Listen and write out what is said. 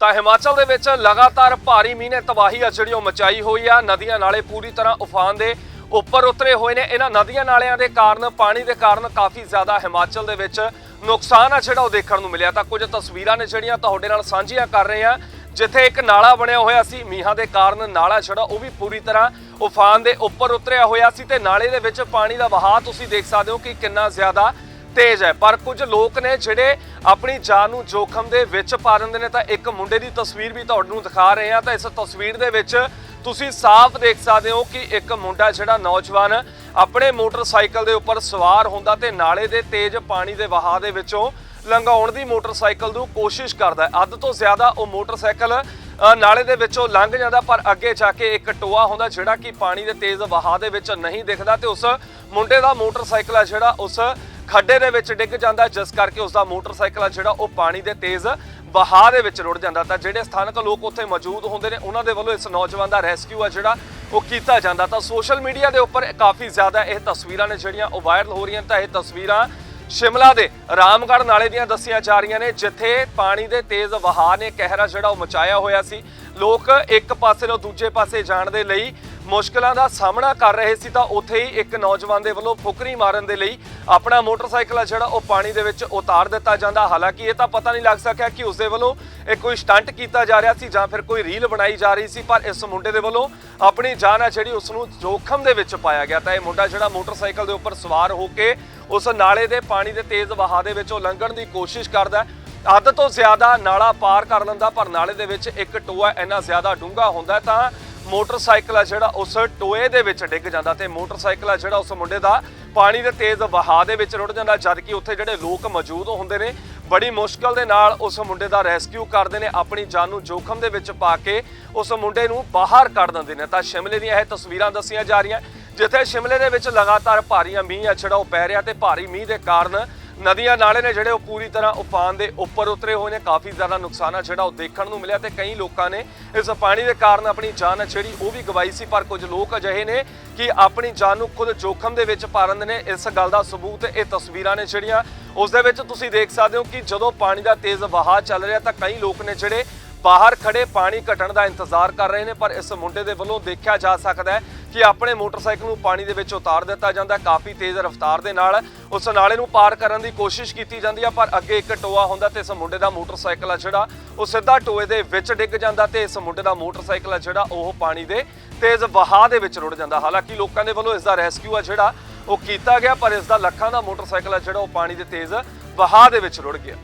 ਤਾਂ ਹਿਮਾਚਲ ਦੇ ਵਿੱਚ ਲਗਾਤਾਰ ਭਾਰੀ ਮੀਂਹ ਨੇ ਤਬਾਹੀ ਆ ਜਿਹੜੀ ਉਹ ਮਚਾਈ ਹੋਈ ਆ। ਨਦੀਆਂ ਨਾਲੇ ਪੂਰੀ ਤਰ੍ਹਾਂ ਉਫਾਨ ਦੇ ਉੱਪਰ ਉਤਰੇ ਹੋਏ ਨੇ। ਇਹਨਾਂ ਨਦੀਆਂ ਨਾਲਿਆਂ ਦੇ ਕਾਰਨ, ਪਾਣੀ ਦੇ ਕਾਰਨ ਕਾਫੀ ਜ਼ਿਆਦਾ ਹਿਮਾਚਲ ਦੇ ਵਿੱਚ ਨੁਕਸਾਨ ਆ ਜਿਹੜਾ ਉਹ ਦੇਖਣ ਨੂੰ ਮਿਲਿਆ। ਤਾਂ ਕੁਝ ਤਸਵੀਰਾਂ ਨੇ ਜਿਹੜੀਆਂ ਤੁਹਾਡੇ ਨਾਲ ਸਾਂਝੀਆਂ ਕਰ ਰਹੇ ਆ ਜਿੱਥੇ ਇੱਕ ਨਾਲਾ ਬਣਿਆ ਹੋਇਆ ਸੀ, ਮੀਂਹਾਂ ਦੇ ਕਾਰਨ ਨਾਲਾ ਜਿਹੜਾ ਉਹ ਵੀ ਪੂਰੀ ਤਰ੍ਹਾਂ ਉਫਾਨ ਦੇ ਉੱਪਰ ਉਤਰਿਆ ਹੋਇਆ ਸੀ ਤੇ ਨਾਲੇ ਦੇ ਵਿੱਚ ਪਾਣੀ ਦਾ ਵਹਾਅ ਤੁਸੀਂ ਦੇਖ ਸਕਦੇ ਹੋ ਕਿ ਕਿੰਨਾ ਜ਼ਿਆਦਾ ਤੇਜ਼ ਹੈ। ਪਰ ਕੁਝ ਲੋਕ ਨੇ ਜਿਹੜੇ ਆਪਣੀ ਜਾਨ ਨੂੰ ਜੋਖਮ ਦੇ ਵਿੱਚ ਪਾ ਦਿੰਦੇ ਨੇ। ਤਾਂ ਇੱਕ ਮੁੰਡੇ ਦੀ ਤਸਵੀਰ ਵੀ ਤੁਹਾਨੂੰ ਦਿਖਾ ਰਹੇ ਹਾਂ। ਤਾਂ ਇਸ ਤਸਵੀਰ ਦੇ ਵਿੱਚ ਤੁਸੀਂ ਸਾਫ਼ ਦੇਖ ਸਕਦੇ ਹੋ ਕਿ ਇੱਕ ਮੁੰਡਾ ਜਿਹੜਾ ਨੌਜਵਾਨ ਆਪਣੇ ਮੋਟਰਸਾਈਕਲ ਦੇ ਉੱਪਰ ਸਵਾਰ ਹੁੰਦਾ ਤੇ ਨਾਲੇ ਦੇ ਤੇਜ਼ ਪਾਣੀ ਦੇ ਵਹਾਅ ਦੇ ਵਿੱਚੋਂ ਲੰਘਾਉਣ ਦੀ ਮੋਟਰਸਾਈਕਲ ਨੂੰ ਕੋਸ਼ਿਸ਼ ਕਰਦਾ ਹੈ। ਅੱਧ ਤੋਂ ਜ਼ਿਆਦਾ ਉਹ ਮੋਟਰਸਾਈਕਲ ਨਾਲੇ ਦੇ ਵਿੱਚੋਂ ਲੰਘ ਜਾਂਦਾ, ਪਰ ਅੱਗੇ ਜਾ ਕੇ ਇੱਕ ਟੋਆ ਹੁੰਦਾ ਜਿਹੜਾ ਕਿ ਪਾਣੀ ਦੇ ਤੇਜ਼ ਵਹਾਅ ਦੇ ਵਿੱਚ ਨਹੀਂ ਦਿਖਦਾ ਤੇ ਉਸ ਮੁੰਡੇ ਦਾ ਮੋਟਰਸਾਈਕਲ ਆ ਜਿਹੜਾ ਉਸ ਖੱਡੇ ਦੇ ਵਿੱਚ ਡਿੱਗ ਜਾਂਦਾ, ਜਿਸ ਕਰਕੇ ਉਸ ਦਾ ਮੋਟਰਸਾਈਕਲ ਆ ਜਿਹੜਾ, ਉਹ ਪਾਣੀ ਦੇ ਤੇਜ਼ ਵਹਾਅ ਦੇ ਵਿੱਚ ਰੁੜ ਜਾਂਦਾ। ਤਾਂ ਜਿਹੜੇ ਸਥਾਨਕ ਲੋਕ ਉੱਥੇ ਮੌਜੂਦ ਹੁੰਦੇ ਨੇ, ਉਹਨਾਂ ਦੇ ਵੱਲੋਂ ਇਸ ਨੌਜਵਾਨ ਦਾ ਰੈਸਕਿਊ ਆ ਜਿਹੜਾ, ਉਹ ਕੀਤਾ ਜਾਂਦਾ। ਤਾਂ ਸੋਸ਼ਲ ਮੀਡੀਆ ਦੇ ਉੱਪਰ ਕਾਫੀ ਜ਼ਿਆਦਾ ਇਹ ਤਸਵੀਰਾਂ ਨੇ ਜਿਹੜੀਆਂ, ਉਹ ਵਾਇਰਲ ਹੋ ਰਹੀਆਂ ਤਾਂ ਇਹ ਤਸਵੀਰਾਂ ਸ਼ਿਮਲਾ ਦੇ ਰਾਮਗੜ੍ਹ ਨਾਲੇ ਦੀਆਂ ਦੱਸੀਆਂ ਜਾ ਰਹੀਆਂ ਨੇ, ਜਿੱਥੇ ਪਾਣੀ ਦੇ ਤੇਜ਼ ਵਹਾਅ ਨੇ ਕਹਿਰਾ ਜਿਹੜਾ, ਉਹ ਮਚਾਇਆ ਹੋਇਆ ਸੀ। ਲੋਕ ਇੱਕ ਪਾਸੇ ਤੋਂ ਦੂਜੇ ਪਾਸੇ ਜਾਣ ਦੇ ਲਈ ਮੁਸ਼ਕਲਾਂ ਦਾ ਸਾਹਮਣਾ ਕਰ ਰਹੇ ਸੀ ਤਾਂ ਉੱਥੇ ਹੀ ਇੱਕ ਨੌਜਵਾਨ ਦੇ ਵੱਲੋਂ ਫੁਕਰੀ ਮਾਰਨ ਦੇ ਲਈ ਆਪਣਾ ਮੋਟਰਸਾਈਕਲ ਆ ਜਿਹੜਾ ਉਹ ਪਾਣੀ ਦੇ ਵਿੱਚ ਉਤਾਰ ਦਿੱਤਾ ਜਾਂਦਾ। ਹਾਲਾਂਕਿ ਇਹ ਤਾਂ ਪਤਾ ਨਹੀਂ ਲੱਗ ਸਕਿਆ ਕਿ ਉਸ ਦੇ ਵੱਲੋਂ ਇਹ ਕੋਈ ਸਟੰਟ ਕੀਤਾ ਜਾ ਰਿਹਾ ਸੀ ਜਾਂ ਫਿਰ ਕੋਈ ਰੀਲ ਬਣਾਈ ਜਾ ਰਹੀ ਸੀ, ਪਰ ਇਸ ਮੁੰਡੇ ਦੇ ਵੱਲੋਂ ਆਪਣੀ ਜਾਨ ਆ ਜਿਹੜੀ ਉਸ ਨੂੰ ਜੋਖਮ ਦੇ ਵਿੱਚ ਪਾਇਆ ਗਿਆ ਤਾਂ ਇਹ ਮੁੰਡਾ ਜਿਹੜਾ ਮੋਟਰਸਾਈਕਲ ਦੇ ਉੱਪਰ ਸਵਾਰ ਹੋ ਕੇ ਉਸ ਨਾਲੇ ਦੇ ਪਾਣੀ ਦੇ ਤੇਜ਼ ਵਹਾਅ ਦੇ ਵਿੱਚੋਂ ਲੰਘਣ ਦੀ ਕੋਸ਼ਿਸ਼ ਕਰਦਾ ਅੱਧ ਤੋਂ ਜ਼ਿਆਦਾ ਨਾਲਾ ਪਾਰ ਕਰ ਲੈਂਦਾ, ਪਰ ਨਾਲੇ ਦੇ ਵਿੱਚ ਇੱਕ ਟੋਆ ਇੰਨਾ ਜ਼ਿਆਦਾ ਡੂੰਘਾ ਹੁੰਦਾ ਤਾਂ ਮੋਟਰਸਾਈਕਲ ਆ ਜਿਹੜਾ ਉਸ ਟੋਏ ਦੇ ਵਿੱਚ ਡਿੱਗ ਜਾਂਦਾ ਤੇ ਮੋਟਰਸਾਈਕਲ ਆ ਜਿਹੜਾ ਉਸ ਮੁੰਡੇ ਦਾ ਪਾਣੀ ਦੇ ਤੇਜ਼ ਵਹਾਅ ਦੇ ਵਿੱਚ ਰੁੜ ਜਾਂਦਾ ਜਦਕਿ ਉੱਥੇ ਜਿਹੜੇ ਲੋਕ ਮੌਜੂਦ ਹੁੰਦੇ ਨੇ, ਬੜੀ ਮੁਸ਼ਕਲ ਦੇ ਨਾਲ ਉਸ ਮੁੰਡੇ ਦਾ ਰੈਸਕਿਊ ਕਰਦੇ ਨੇ, ਆਪਣੀ ਜਾਨ ਨੂੰ ਜੋਖਮ ਦੇ ਵਿੱਚ ਪਾ ਕੇ ਉਸ ਮੁੰਡੇ ਨੂੰ ਬਾਹਰ ਕੱਢ ਦਿੰਦੇ ਨੇ। ਤਾਂ ਸ਼ਿਮਲੇ ਦੀਆਂ ਇਹ ਤਸਵੀਰਾਂ ਦੱਸੀਆਂ ਜਾ ਰਹੀਆਂ, ਜਿੱਥੇ ਸ਼ਿਮਲੇ ਦੇ ਵਿੱਚ ਲਗਾਤਾਰ ਭਾਰੀ ਮੀਂਹ ਆ ਜਿਹੜਾ ਉਹ ਪੈ ਰਿਹਾ ਤੇ ਭਾਰੀ ਮੀਂਹ ਦੇ ਕਾਰਨ ਨਦੀਆਂ ਨਾਲੇ ਨੇ ਜਿਹੜੇ ਉਹ ਪੂਰੀ ਤਰ੍ਹਾਂ ਉਫਾਨ ਦੇ ਉੱਪਰ ਉਤਰੇ ਹੋਏ ਨੇ, ਕਾਫੀ ਜ਼ਿਆਦਾ ਨੁਕਸਾਨ ਆ ਜਿਹੜਾ ਉਹ ਦੇਖਣ ਨੂੰ ਮਿਲਿਆ ਤੇ ਕਈ ਲੋਕਾਂ ਨੇ ਇਸ ਪਾਣੀ ਦੇ ਕਾਰਨ ਆਪਣੀ ਜਾਨ ਆ ਜਿਹੜੀ ਉਹ ਵੀ ਗਵਾਈ ਸੀ, ਪਰ ਕੁਝ ਲੋਕ ਅਜਿਹੇ ਨੇ ਕਿ ਆਪਣੀ ਜਾਨ ਨੂੰ ਖੁਦ ਜੋਖਮ ਦੇ ਵਿੱਚ ਪਾ ਲੈਂਦੇ ਨੇ। ਇਸ ਗੱਲ ਦਾ ਸਬੂਤ, ਇਹ ਤਸਵੀਰਾਂ ਨੇ ਜਿਹੜੀਆਂ ਉਸ ਦੇ ਵਿੱਚ ਤੁਸੀਂ ਦੇਖ ਸਕਦੇ ਹੋ ਕਿ ਜਦੋਂ ਪਾਣੀ ਦਾ ਤੇਜ਼ ਵਹਾਅ ਚੱਲ ਰਿਹਾ ਤਾਂ ਕਈ ਲੋਕ ਨੇ ਜਿਹੜੇ ਬਾਹਰ ਖੜੇ ਪਾਣੀ ਘਟਣ ਦਾ ਇੰਤਜ਼ਾਰ ਕਰ ਰਹੇ ਨੇ, ਪਰ ਇਸ ਮੁੰਡੇ ਦੇ ਵੱਲੋਂ ਦੇਖਿਆ ਜਾ ਸਕਦਾ ਹੈ ਕਿ ਆਪਣੇ ਮੋਟਰਸਾਈਕਲ ਨੂੰ ਪਾਣੀ ਦੇ ਵਿੱਚ ਉਤਾਰ ਦਿੱਤਾ ਜਾਂਦਾ ਕਾਫੀ ਤੇਜ਼ ਰਫ਼ਤਾਰ ਦੇ ਨਾਲ ਉਸ ਨਾਲੇ ਨੂੰ ਪਾਰ ਕਰਨ ਦੀ ਕੋਸ਼ਿਸ਼ ਕੀਤੀ ਜਾਂਦੀ ਹੈ ਪਰ ਅੱਗੇ ਇੱਕ ਟੋਆ ਹੁੰਦਾ ਤੇ ਇਸ ਮੁੰਡੇ ਦਾ ਮੋਟਰਸਾਈਕਲ ਆ ਜਿਹੜਾ, ਉਹ ਸਿੱਧਾ ਟੋਏ ਦੇ ਵਿੱਚ ਡਿੱਗ ਜਾਂਦਾ ਤੇ ਇਸ ਮੁੰਡੇ ਦਾ ਮੋਟਰਸਾਈਕਲ ਆ ਜਿਹੜਾ, ਉਹ ਪਾਣੀ ਦੇ ਤੇਜ਼ ਵਹਾਅ ਦੇ ਵਿੱਚ ਰੁੜ ਜਾਂਦਾ। ਹਾਲਾਂਕਿ ਲੋਕਾਂ ਦੇ ਵੱਲੋਂ ਇਸ ਦਾ ਰੈਸਕਿਊ ਆ ਜਿਹੜਾ, ਉਹ ਕੀਤਾ ਗਿਆ, ਪਰ ਇਸ ਦਾ ਲੱਖਾਂ ਦਾ ਮੋਟਰਸਾਈਕਲ ਆ ਜਿਹੜਾ, ਉਹ ਪਾਣੀ ਦੇ ਤੇਜ਼ ਵਹਾਅ ਦੇ ਵਿੱਚ ਰੁੜ ਗਿਆ।